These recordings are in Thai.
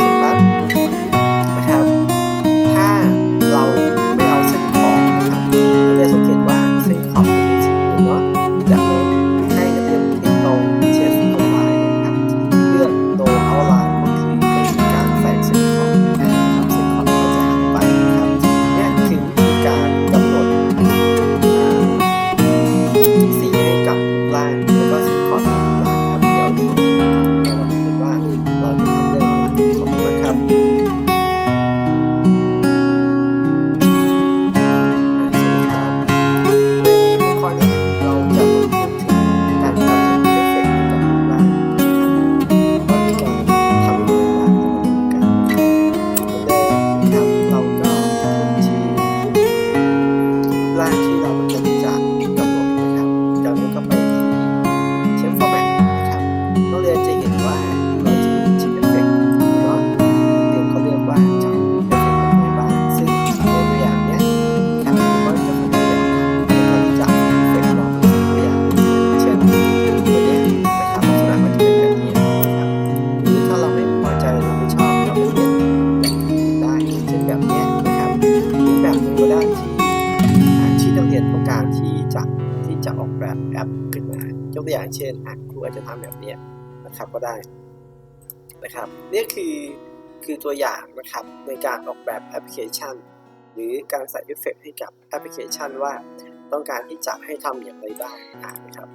normal นอะครูอาจจะทำแบบนี้นะครับก็ได้นะครับนี่คือคือตัวอย่างนะครับในการออกแบบแอปพลิเคชัน หรือการใส่เอฟเฟกให้กับแอปพลิเคชันว่าต้องการที่จะให้ทำอย่างไรบ้างนะครับ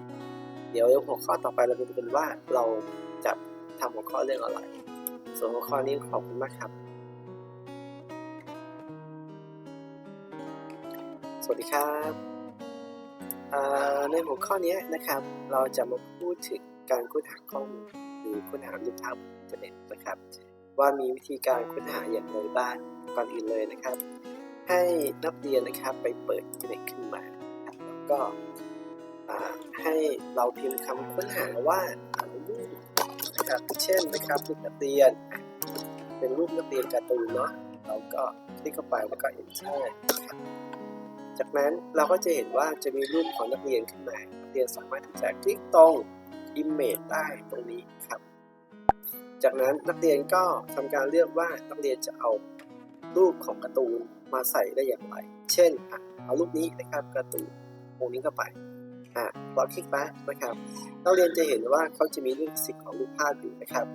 เดี๋ยวหัวข้อต่อไปเราจะเป็นว่าเราจะทำหัวข้อเรื่องอะไร ส่วนหัวข้อนี้ขอบคุณมากครับ สวัสดีครับ ในหัวข้อนี้นะครับ เราจะมาพูดถึงการค้นหาข้อมูลหรือค้นหารูปภาพอินเทอร์เน็ตนะครับ ว่ามีวิธีการค้นหาอย่างไรบ้างก่อนอื่นเลยนะครับ ให้นักเรียนนะครับไปเปิดอินเทอร์เน็ตขึ้นมาแล้วก็ให้เราพิมพ์คำค้นหาว่ารูปนะครับเช่นนะครับรูปนักเรียน เป็นรูปนักเรียนการ์ตูนเนาะเราก็คลิกเข้าไปแล้วก็ enter นะร์ จากนั้นเราก็จะเห็นว่าจะมีรูปของนักเรียนขึ้นมา นักเรียนสามารถที่จะคลิกตรง image ได้ตรงนี้ครับ จากนั้นนักเรียนก็ทำการเลือกว่านักเรียนจะเอารูปของการ์ตูนมาใส่ได้อย่างไร เช่น เอารูปนี้นะครับการ์ตูนวงนี้เข้าไปอะกอคลิกไปนะครับ นักเรียนจะเห็นว่าเขาจะมีรูปสิทธิ์ของรูปภาพอยู่นะครับ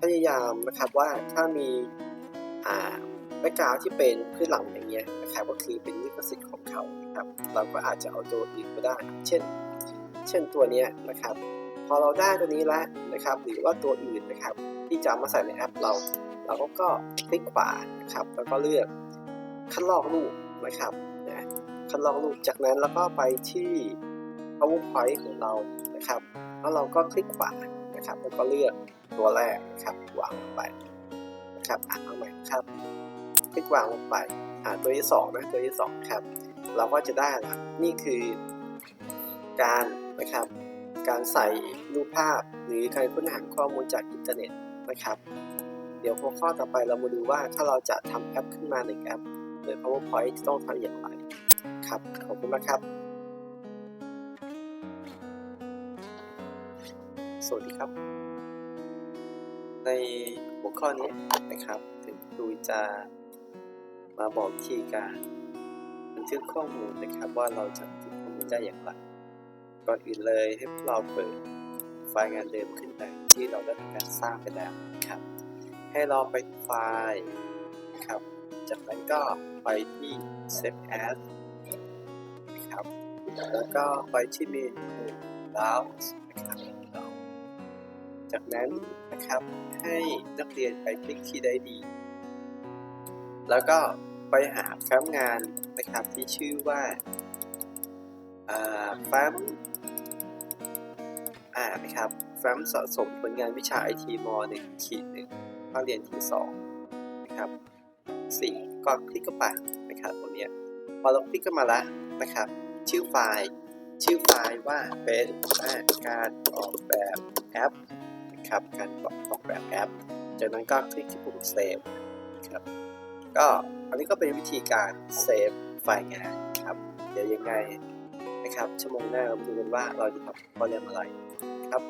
พยายามนะครับว่าถ้ามีอ่า แบ็กกราวที่เป็นพื้นหลังอย่างเงี้ยนะครับก็คือเป็นลิขสิทธิ์ของเขานะครับเราก็อาจจะเอาตัวอื่นก็ได้ เช่น เช่นตัวเนี้ยนะครับ พอเราได้ตัวนี้แล้วนะครับ หรือว่าตัวอื่นนะครับ ที่จะมาใส่ในแอปเรา เราก็ก็คลิกขวานะครับ แล้วก็เลือกคัดลอกรูปนะครับนะคัดลอกรูปจากนั้นแล้วก็ไปที่ PowerPoint ของเรานะครับ แล้วเราก็คลิกขวานะครับ แล้วก็เลือกตัวแรกนะครับวางลงไปนะครับอ่านเอาใหม่ครับ คลิกวางลงไปอ่าตัวที่สองนะตัวที่สองครับ เราก็จะได้ละนี่คือ การนะครับ การใส่รูปภาพหรือการค้นหาข้อมูลจากอินเทอร์เน็ตนะครับ เดี๋ยวหัวข้อต่อไปเรามาดูว่าถ้าเราจะทำแอปขึ้นมาหนึ่งแอปโดย PowerPoint ต้องทำอย่างไรครับ ขอบคุณมากครับสวัสดีครับ ในหัวข้อนี้นะครับถึงครูจะ มาบอกวิธีการบันทึกข้อมูลนะครับว่าเราจะบันทึกข้อมูลได้อย่างไรก่อนอื่นเลยให้เราเปิดไฟล์งานเดิมขึ้นไปที่เราได้ทำการสร้างไปแล้วนะครับ ให้เราไปไฟล์นะครับ จากนั้นก็ไปที่ Save As นะครับ แล้วก็ไปที่เมนู Browse นะครับจากนั้นนะครับให้นักเรียนไปคลิกที่ได้ดี แล้วก็ไปหาแฟ้มงานนะครับที่ชื่อว่าแฟ้มอ่านะครับแฟ้มสะสมผลงานวิชาไอทีมหนึ่งขีดหนึ่งภาคเรียนที่สองนะครับสี่ก็คลิกเข้าไปนะครับตรงเนี้ยพอเราคลิกเข้ามาแล้วนะครับ ชื่อไฟล์ ชื่อไฟล์ว่าเป็นาการออกแบบแอปนะครับการออกแบบแอป จากนั้นก็คลิกที่ปุ่ม Save ครับ ก็อันนี้ก็เป็นวิธีการเซฟไฟล์งานครับ เดี๋ยวยังไงนะครับ ชั่วโมงหน้าเราดูกันว่าเราจะทำโปรแกรมอะไรครับ